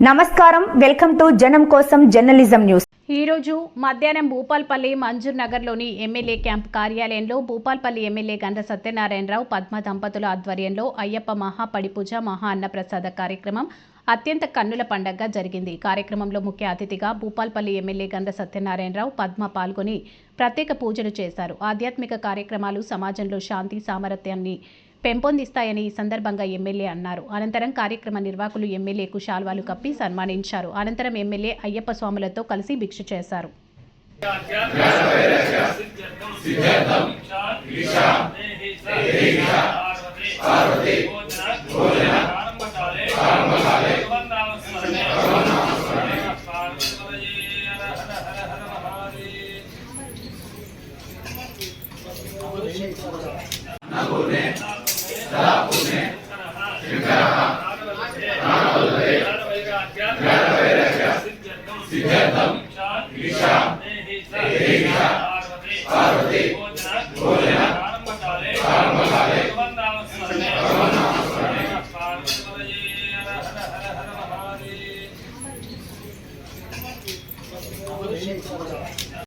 నమస్కారం. Welcome to జనం కోసం జర్నలిజం న్యూస్. ఈరోజు మధ్యాహ్నం భూపాల్పల్లి మంజూర్ నగర్లోని ఎమ్మెల్యే క్యాంప్ కార్యాలయంలో భూపాల్పల్లి ఎమ్మెల్యే గంట సత్యనారాయణరావు పద్మ దంపతుల ఆధ్వర్యంలో అయ్యప్ప మహాపడిపూజ మహా అన్నప్రసాద కార్యక్రమం అత్యంత కన్నుల పండగగా జరిగింది. కార్యక్రమంలో ముఖ్య అతిథిగా భూపాల్పల్లి ఎమ్మెల్యే గంధ సత్యనారాయణరావు పద్మ పాల్గొని ప్రత్యేక పూజలు చేశారు. ఆధ్యాత్మిక కార్యక్రమాలు సమాజంలో శాంతి సామరత్యాన్ని పెంపొందిస్తాయని ఈ సందర్భంగా ఎమ్మెల్యే అన్నారు. అనంతరం కార్యక్రమ నిర్వాహకులు ఎమ్మెల్యేకు శాల్వాలు కప్పి సన్మానించారు. అనంతరం ఎమ్మెల్యే అయ్యప్ప స్వాములతో కలిసి భిక్ష చేశారు. సిద్ధార్థం ఈషా పార్వతి భోజన ప్రారంభకాలే Thank you.